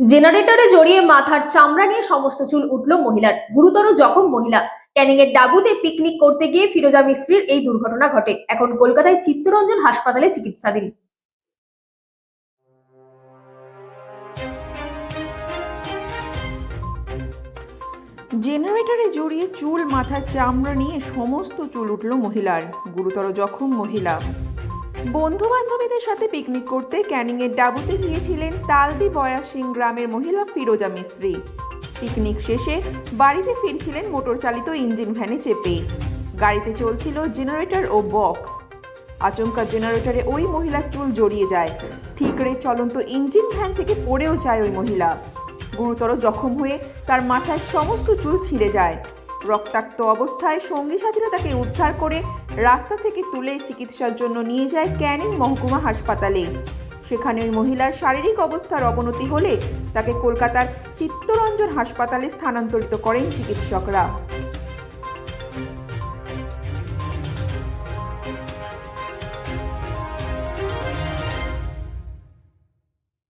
জেনারেটরে জড়িয়ে মাথার চামড়া নিয়ে সমস্ত চুল উঠল মহিলার। গুরুতর জখম মহিলা। ক্যানিং এর ডাবুতে পিকনিক করতে গিয়ে ফিরোজা মিস্ত্রির এই দুর্ঘটনা ঘটে। এখন কলকাতায় চিত্তরঞ্জন হাসপাতালে চিকিৎসাধীন। জেনারেটরে জড়িয়ে চুল, মাথার চামড়া নিয়ে সমস্ত চুল উঠল মহিলার। গুরুতর জখম মহিলা। বন্ধু বান্ধবীদের সাথে পিকনিক করতে ক্যানিংয়ের ডাবুতে গিয়েছিলেন তালদি বয়া সিং গ্রামের মহিলা ফিরোজা মিস্ত্রি। পিকনিক শেষে বাড়িতে ফিরছিলেন মোটর চালিত ইঞ্জিন ভ্যানে চেপে। গাড়িতে চলছিল জেনারেটর ও বক্স আচমকা জেনারেটরে ওই মহিলার চুল জড়িয়ে যায়। ঠিকরে চলন্ত ইঞ্জিন ভ্যান থেকে পড়েও যায় ওই মহিলা। গুরুতর জখম হয়ে তার মাথায় সমস্ত চুল ছিঁড়ে যায়। রক্তাক্ত অবস্থায় সঙ্গী সাথীরা তাকে উদ্ধার করে রাস্তা থেকে তুলে চিকিৎসার জন্য নিয়ে যায় ক্যানিং মহকুমা হাসপাতালে। সেখানে ওই মহিলার শারীরিক অবস্থার অবনতি হলে তাকে কলকাতার চিত্তরঞ্জন হাসপাতালে স্থানান্তরিত করেন চিকিৎসকরা।